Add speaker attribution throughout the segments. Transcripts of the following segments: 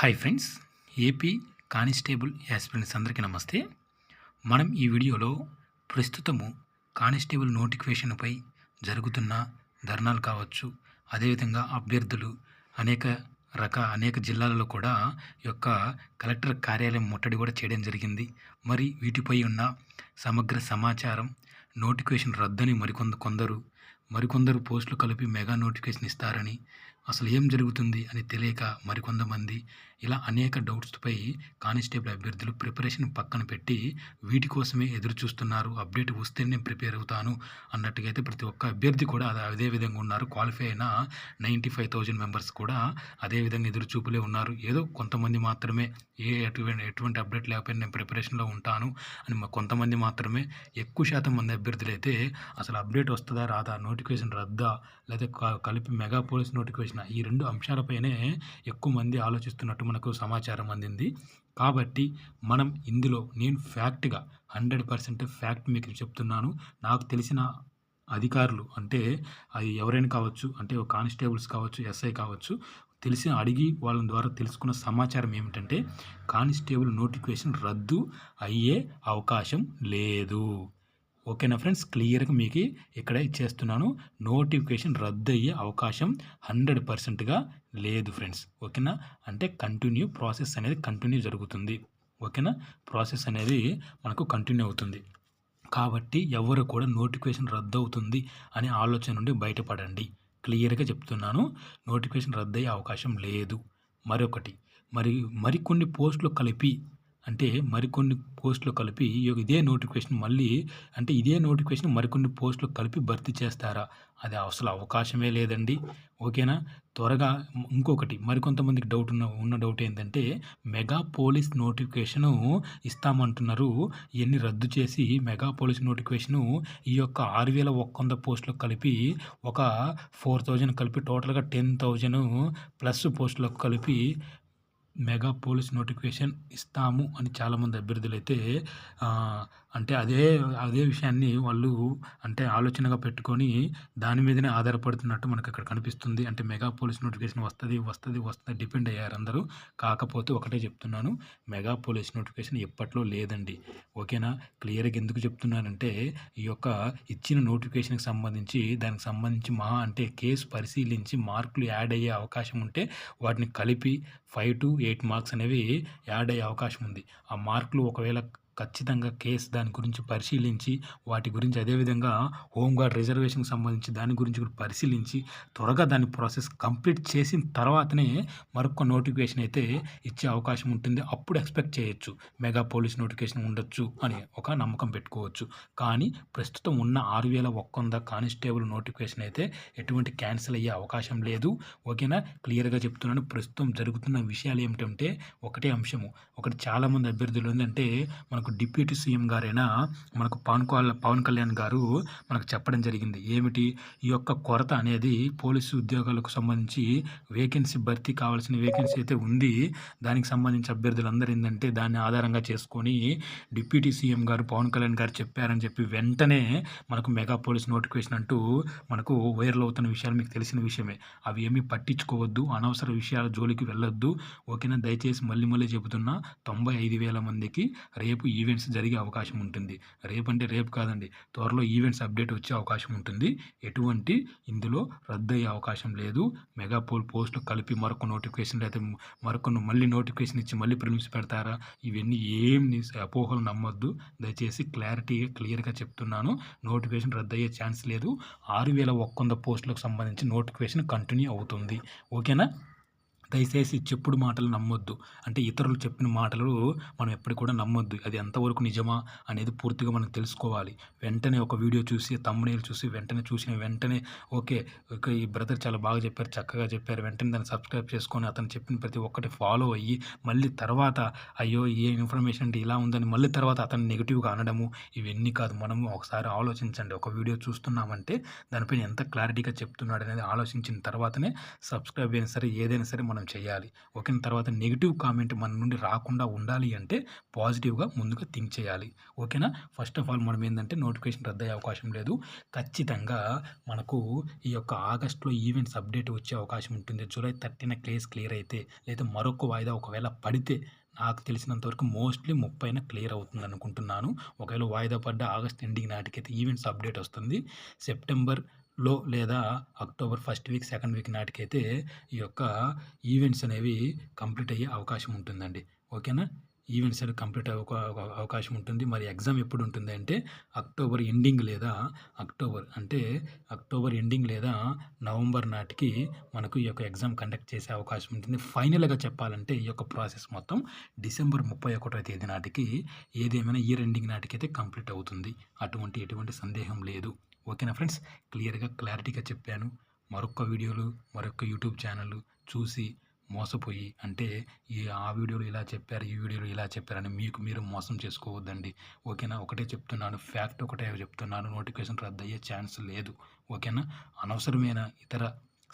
Speaker 1: Hi friends AP constable aspirants అందరికీ నమస్తే. మనం ఈ వీడియోలో ప్రస్తుతము కానిస్టేబుల్ నోటిఫికేషన్పై జరుగుతున్న ధర్నాలు కావచ్చు అదేవిధంగా అభ్యర్థులు అనేక రక అనేక జిల్లాలలో కూడా యొక్క కలెక్టర్ కార్యాలయం ముట్టడి కూడా చేయడం జరిగింది. మరి వీటిపై ఉన్న సమగ్ర సమాచారం నోటిఫికేషన్ రద్దని మరికొంద కొందరు మరికొందరు పోస్టులు కలిపి మెగా నోటిఫికేషన్ ఇస్తారని అసలు ఏం జరుగుతుంది అని తెలియక మరికొంతమంది ఇలా అనేక డౌట్స్పై కానిస్టేబుల్ అభ్యర్థులు ప్రిపరేషన్ పక్కన పెట్టి వీటి కోసమే ఎదురు చూస్తున్నారు అప్డేట్ వస్తే నేను ప్రిపేర్ అవుతాను అన్నట్టుగా అయితే ప్రతి ఒక్క అభ్యర్థి కూడా అదే విధంగా ఉన్నారు. క్వాలిఫై అయిన నైంటీ ఫైవ్ థౌజండ్ మెంబర్స్ కూడా అదే విధంగా ఎదురు చూపులే ఉన్నారు. ఏదో కొంతమంది మాత్రమే ఏ ఎటువంటి ఎటువంటి అప్డేట్ లేకపోయినా నేను ప్రిపరేషన్లో ఉంటాను అని మా కొంతమంది మాత్రమే ఎక్కువ శాతం మంది అభ్యర్థులు అయితే అసలు అప్డేట్ వస్తుందా రాదా నోటిఫికేషన్ రద్దా లేదా కలిపి మెగా పోలీస్ నోటిఫికేషన్ ఈ రెండు అంశాలపైనే ఎక్కువ మంది ఆలోచిస్తున్నట్టు మనకు సమాచారం అందింది. కాబట్టి మనం ఇందులో నేను ఫ్యాక్ట్గా హండ్రెడ్ పర్సెంట్ ఫ్యాక్ట్ మీకు చెప్తున్నాను. నాకు తెలిసిన అధికారులు అంటే అది ఎవరైనా కావచ్చు అంటే కానిస్టేబుల్స్ కావచ్చు ఎస్ఐ కావచ్చు తెలిసిన అడిగి వాళ్ళ ద్వారా తెలుసుకున్న సమాచారం ఏమిటంటే కానిస్టేబుల్ నోటిఫికేషన్ రద్దు అయ్యే అవకాశం లేదు. ఓకేనా ఫ్రెండ్స్? క్లియర్గా మీకు ఇక్కడ ఇచ్చేస్తున్నాను. నోటిఫికేషన్ రద్దు అయ్యే అవకాశం హండ్రెడ్ పర్సెంట్గా లేదు ఫ్రెండ్స్. ఓకేనా? అంటే కంటిన్యూ ప్రాసెస్ అనేది కంటిన్యూ జరుగుతుంది. ఓకేనా? ప్రాసెస్ అనేది మనకు కంటిన్యూ అవుతుంది. కాబట్టి ఎవరు కూడా నోటిఫికేషన్ రద్దు అవుతుంది అనే ఆలోచన నుండి బయటపడండి. క్లియర్గా చెప్తున్నాను. నోటిఫికేషన్ రద్దయ్యే అవకాశం లేదు. మరొకటి మరి మరికొన్ని పోస్టులు కలిపి అంటే మరికొన్ని పోస్టులు కలిపి ఈ యొక్క ఇదే నోటిఫికేషన్ మళ్ళీ అంటే ఇదే నోటిఫికేషన్ మరికొన్ని పోస్టులు కలిపి భర్తీ చేస్తారా? అది అసలు అవకాశమే లేదండి. ఓకేనా? త్వరగా ఇంకొకటి మరికొంతమందికి డౌట్ ఉన్న ఉన్న డౌట్ ఏంటంటే మెగా పోలీస్ నోటిఫికేషను ఇస్తామంటున్నారు. ఇవన్నీ రద్దు చేసి మెగా పోలీస్ నోటిఫికేషను ఈ యొక్క ఆరు వేల ఒక్క వంద పోస్టులకు కలిపి ఒక ఫోర్ థౌజండ్ కలిపి టోటల్గా టెన్ థౌజండ్ ప్లస్ పోస్టులకు కలిపి మెగా పోలీస్ నోటిఫికేషన్ ఇస్తాము అని చాలామంది అభ్యర్థులు అయితే అంటే అదే అదే విషయాన్ని వాళ్ళు అంటే ఆలోచనగా పెట్టుకొని దాని మీదనే ఆధారపడుతున్నట్టు మనకు అక్కడ కనిపిస్తుంది. అంటే మెగా పోలీస్ నోటిఫికేషన్ వస్తుంది వస్తుంది వస్తుంది డిపెండ్ అయ్యారు అందరూ. కాకపోతే ఒకటే చెప్తున్నాను మెగా పోలీస్ నోటిఫికేషన్ ఎప్పట్లో లేదండి. ఓకేనా? క్లియర్గా ఎందుకు చెప్తున్నానంటే ఈ యొక్క ఇచ్చిన నోటిఫికేషన్కి సంబంధించి దానికి సంబంధించి మహా అంటే కేసు పరిశీలించి మార్కులు యాడ్ అయ్యే అవకాశం ఉంటే వాటిని కలిపి ఫైవ్ టు ఎయిట్ మార్క్స్ అనేవి యాడ్ అయ్యే అవకాశం ఉంది. ఆ మార్కులు ఒకవేళ ఖచ్చితంగా కేసు దాని గురించి పరిశీలించి వాటి గురించి అదేవిధంగా హోంగార్డ్ రిజర్వేషన్కి సంబంధించి దాని గురించి కూడా పరిశీలించి త్వరగా దాని ప్రాసెస్ కంప్లీట్ చేసిన తర్వాతనే మరొక నోటిఫికేషన్ అయితే ఇచ్చే అవకాశం ఉంటుంది. అప్పుడు ఎక్స్పెక్ట్ చేయొచ్చు. మెగా పోలీస్ నోటిఫికేషన్ ఉండొచ్చు అని ఒక నమ్మకం పెట్టుకోవచ్చు. కానీ ప్రస్తుతం ఉన్న ఆరు వేల ఒక్క వంద కానిస్టేబుల్ నోటిఫికేషన్ అయితే ఎటువంటి క్యాన్సిల్ అయ్యే అవకాశం లేదు. ఓకేనా? క్లియర్గా చెప్తున్నాను. ప్రస్తుతం జరుగుతున్న విషయాలు ఏమిటంటే ఒకటే అంశము. ఒకటి చాలామంది అభ్యర్థులు ఏంటంటే మనకు డిప్యూటీ సీఎం గారైనా మనకు పవన్ పవన్ కళ్యాణ్ గారు మనకు చెప్పడం జరిగింది. ఏమిటి? ఈ యొక్క కొరత అనేది పోలీసు ఉద్యోగాలకు సంబంధించి వేకెన్సీ భర్తీ కావాల్సిన వేకెన్సీ అయితే ఉంది. దానికి సంబంధించి అభ్యర్థులందరూ ఏంటంటే దాన్ని ఆధారంగా చేసుకొని డిప్యూటీ సీఎం గారు పవన్ కళ్యాణ్ గారు చెప్పారని చెప్పి వెంటనే మనకు మెగా పోలీస్ నోటిఫికేషన్ అంటూ మనకు వైరల్ అవుతున్న విషయాలు మీకు తెలిసిన విషయమే. అవి ఏమీ పట్టించుకోవద్దు అనవసర విషయాల జోలికి వెళ్ళొద్దు. ఓకేనా? దయచేసి మళ్ళీ మళ్ళీ చెబుతున్నా తొంభై ఐదు వేల మందికి రేపు ఈవెంట్స్ జరిగే అవకాశం ఉంటుంది. రేపంటే రేపు కాదండి త్వరలో ఈవెంట్స్ అప్డేట్ వచ్చే అవకాశం ఉంటుంది. ఎటువంటి ఇందులో రద్దు అయ్యే అవకాశం లేదు. మెగా పోల్ పోస్టులు కలిపి మరొక నోటిఫికేషన్ అయితే మరొక మళ్ళీ నోటిఫికేషన్ ఇచ్చి మళ్ళీ ప్రిలిమ్స్ పెడతారా? ఇవన్నీ ఏం అపోహలు నమ్మొద్దు. దయచేసి క్లారిటీగా క్లియర్గా చెప్తున్నాను. నోటిఫికేషన్ రద్దు అయ్యే ఛాన్స్ లేదు. ఆరు వేల ఒక్క వంద పోస్టులకు సంబంధించి నోటిఫికేషన్ కంటిన్యూ అవుతుంది. ఓకేనా? దయచేసి చెప్పుడు మాటలు నమ్మొద్దు. అంటే ఇతరులు చెప్పిన మాటలు మనం ఎప్పుడు కూడా నమ్మొద్దు. అది ఎంతవరకు నిజమా అనేది పూర్తిగా మనం తెలుసుకోవాలి. వెంటనే ఒక వీడియో చూసి తమ్ముడేలు చూసి వెంటనే చూసిన వెంటనే ఓకే ఓకే ఈ బ్రదర్ చాలా బాగా చెప్పారు చక్కగా చెప్పారు వెంటనే దాన్ని సబ్స్క్రైబ్ చేసుకొని అతను చెప్పిన ప్రతి ఒక్కటి ఫాలో అయ్యి మళ్ళీ తర్వాత అయ్యో ఏ ఇన్ఫర్మేషన్ అంటే ఇలా ఉందని మళ్ళీ తర్వాత అతను నెగిటివ్గా అనడము ఇవన్నీ కాదు. మనము ఒకసారి ఆలోచించండి. ఒక వీడియో చూస్తున్నామంటే దానిపైన ఎంత క్లారిటీగా చెప్తున్నాడు అనేది ఆలోచించిన తర్వాతనే సబ్స్క్రైబ్ అయినా సరే ఏదైనా సరే మనం మనం చేయాలి. ఓకే తర్వాత నెగిటివ్ కామెంట్ మన నుండి రాకుండా ఉండాలి అంటే పాజిటివ్గా ముందుగా థింక్ చేయాలి. ఓకేనా? ఫస్ట్ ఆఫ్ ఆల్ మనం ఏంటంటే నోటిఫికేషన్ రద్దయ్యే అవకాశం లేదు. ఖచ్చితంగా మనకు ఈ యొక్క ఆగస్ట్లో ఈవెంట్స్ అప్డేట్ వచ్చే అవకాశం ఉంటుంది. జూలై థర్టీన క్లేస్ క్లియర్ అయితే లేదా మరొక వాయిదా ఒకవేళ పడితే నాకు తెలిసినంత వరకు మోస్ట్లీ ముప్పైన క్లియర్ అవుతుంది అనుకుంటున్నాను. ఒకవేళ వాయిదా పడ్డ ఆగస్ట్ ఎండింగ్ నాటికైతే ఈవెంట్స్ అప్డేట్ వస్తుంది. సెప్టెంబర్ లో లేదా October first week second week నాటికైతే ఈ యొక్క ఈవెంట్స్ అనేవి కంప్లీట్ అయ్యే అవకాశం ఉంటుందండి. ఓకేనా? ఈవెంట్స్ అనేవి కంప్లీట్ అవ్వ అవకాశం ఉంటుంది. మరి ఎగ్జామ్ ఎప్పుడు ఉంటుంది అంటే అక్టోబర్ ఎండింగ్ లేదా అక్టోబర్ అంటే అక్టోబర్ ఎండింగ్ లేదా నవంబర్ నాటికి మనకు ఈ యొక్క ఎగ్జామ్ కండక్ట్ చేసే అవకాశం ఉంటుంది. ఫైనల్గా చెప్పాలంటే ఈ యొక్క ప్రాసెస్ మొత్తం డిసెంబర్ ముప్పై ఒకటో తేదీ నాటికి ఏదేమైనా ఇయర్ ఎండింగ్ నాటికైతే కంప్లీట్ అవుతుంది. అటువంటి ఎటువంటి సందేహం లేదు. ఓకేనా ఫ్రెండ్స్? క్లియర్గా క్లారిటీగా చెప్పాను. మరొక వీడియోలు మరొక యూట్యూబ్ ఛానల్ చూసి మోసపోయి అంటే ఈ ఆ వీడియోలు ఇలా చెప్పారు ఈ వీడియోలు ఇలా చెప్పారని మీకు మీరు మోసం చేసుకోవద్దండి. ఓకేనా? ఒకటే చెప్తున్నాను. ఫ్యాక్ట్ ఒకటే చెప్తున్నాను. నోటిఫికేషన్ రద్దు అయ్యే ఛాన్స్ లేదు. ఓకేనా? అనవసరమైన ఇతర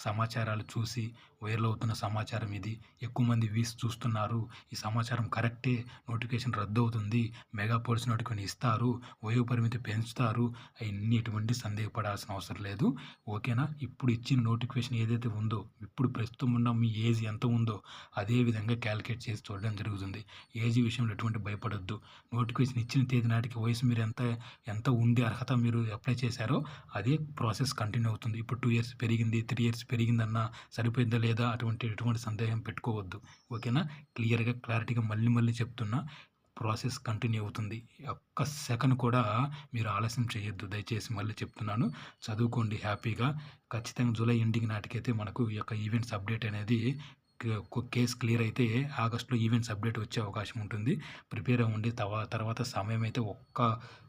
Speaker 1: సమాచారాలు చూసి వైరల్ అవుతున్న సమాచారం ఇది. ఎక్కువ మంది వీసి చూస్తున్నారు. ఈ సమాచారం కరెక్టే నోటిఫికేషన్ రద్దు అవుతుంది. మెగా పోలీస్ నోటిఫికేషన్ ఇస్తారు. వయో పరిమితి పెంచుతారు. అవన్నీ ఎటువంటి సందేహపడాల్సిన అవసరం లేదు. ఓకేనా? ఇప్పుడు ఇచ్చిన నోటిఫికేషన్ ఏదైతే ఉందో ఇప్పుడు ప్రస్తుతం ఉన్న మీ ఏజ్ ఎంత ఉందో అదే విధంగా క్యాలిక్యులేట్ చేసి చూడడం జరుగుతుంది. ఏజ్ విషయంలో ఎటువంటి భయపడొద్దు. నోటిఫికేషన్ ఇచ్చిన తేదీ నాటికి వయసు మీరు ఎంత ఎంత ఉండే అర్హత మీరు అప్లై చేశారో అదే ప్రాసెస్ కంటిన్యూ అవుతుంది. ఇప్పుడు టూ ఇయర్స్ పెరిగింది త్రీ ఇయర్స్ పెరిగిందన్నా సరిపోయిందా లేదా అటువంటి ఎటువంటి సందేహం పెట్టుకోవద్దు. ఓకేనా? క్లియర్గా క్లారిటీగా మళ్ళీ మళ్ళీ చెప్తున్నా ప్రాసెస్ కంటిన్యూ అవుతుంది. ఒక్క సెకండ్ కూడా మీరు ఆలస్యం చేయొద్దు. దయచేసి మళ్ళీ చెప్తున్నాను. చదువుకోండి హ్యాపీగా. ఖచ్చితంగా జూలై ఎండింగ్ నాటికైతే మనకు ఈ యొక్క ఈవెంట్స్ అప్డేట్ అనేది కేస్ క్లియర్ అయితే ఆగస్టులో ఈవెంట్స్ అప్డేట్ వచ్చే అవకాశం ఉంటుంది. ప్రిపేర్ అవ్వండి. తర్వాత సమయం అయితే ఒక్క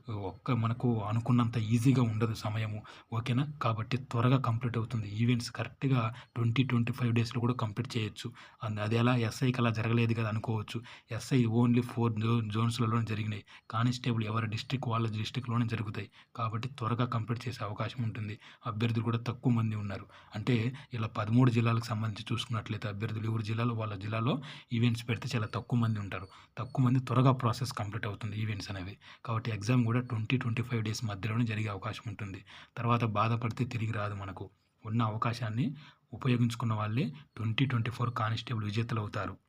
Speaker 1: ఒక్క మనకు అనుకున్నంత ఈజీగా ఉండదు సమయము ఓకేనా? కాబట్టి త్వరగా కంప్లీట్ అవుతుంది. ఈవెంట్స్ కరెక్ట్గా ట్వంటీ ట్వంటీ ఫైవ్ డేస్లో కూడా కంప్లీట్ చేయొచ్చు. అండ్ అది ఎలా ఎస్ఐకి అలా జరగలేదు కదా అనుకోవచ్చు. ఎస్ఐ ఓన్లీ ఫోర్ జో జోన్స్లలోనే జరిగినాయి. కానిస్టేబుల్ ఎవరి డిస్టిక్ వాళ్ళ డిస్టిక్లోనే జరుగుతాయి. కాబట్టి త్వరగా కంప్లీట్ చేసే అవకాశం ఉంటుంది. అభ్యర్థులు కూడా తక్కువ మంది ఉన్నారు. అంటే ఇలా పదమూడు జిల్లాలకు సంబంధించి చూసుకున్నట్లయితే అభ్యర్థులు ఎవరు జిల్లాలో వాళ్ళ జిల్లాలో ఈవెంట్స్ పెడితే చాలా తక్కువ మంది ఉంటారు. తక్కువ మంది త్వరగా ప్రాసెస్ కంప్లీట్ అవుతుంది ఈవెంట్స్ అనేవి. కాబట్టి ఎగ్జామ్ కూడా ట్వంటీ ట్వంటీ ఫైవ్ డేస్ మధ్యలోనే జరిగే అవకాశం ఉంటుంది. తర్వాత బాధపడితే తిరిగి రాదు మనకు. ఉన్న అవకాశాన్ని ఉపయోగించుకున్న వాళ్ళే ట్వంటీ ట్వంటీ ఫోర్ కానిస్టేబుల్ విజేతలు అవుతారు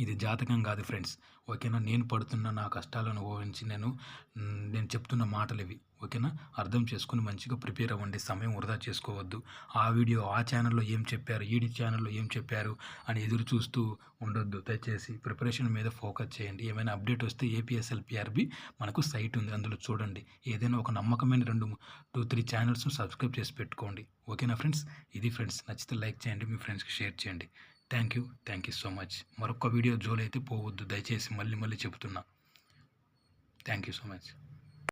Speaker 1: ఇది జాతకం కాదు ఫ్రెండ్స్. ఓకేనా? నేను పడుతున్న నా కష్టాలను ఊహించి నేను నేను చెప్తున్న మాటలు ఇవి ఓకేనా? అర్థం చేసుకుని మంచిగా ప్రిపేర్ అవ్వండి. సమయం వృధా చేసుకోవద్దు. ఆ వీడియో ఆ ఛానల్లో ఏం చెప్పారు? ఈడి ఛానల్లో ఏం చెప్పారు? అని ఎదురు చూస్తూ ఉండొద్దు. దయచేసి ప్రిపరేషన్ మీద ఫోకస్ చేయండి. ఏమైనా అప్డేట్ వస్తే ఏపీఎస్ఎల్ పిఆర్బి మనకు సైట్ ఉంది. అందులో చూడండి. ఏదైనా ఒక నమ్మకమైన రెండు టూ త్రీ ఛానల్స్ సబ్స్క్రైబ్ చేసి పెట్టుకోండి. ఓకేనా ఫ్రెండ్స్? ఇది ఫ్రెండ్స్. నచ్చితే లైక్ చేయండి. మీ ఫ్రెండ్స్కి షేర్ చేయండి. Thank you thank you so much. మరొక వీడియో జోలైతే పోవద్దు దయచేసి మళ్ళీ మళ్ళీ చెబుతున్నా థ్యాంక్ యూ సో మచ్.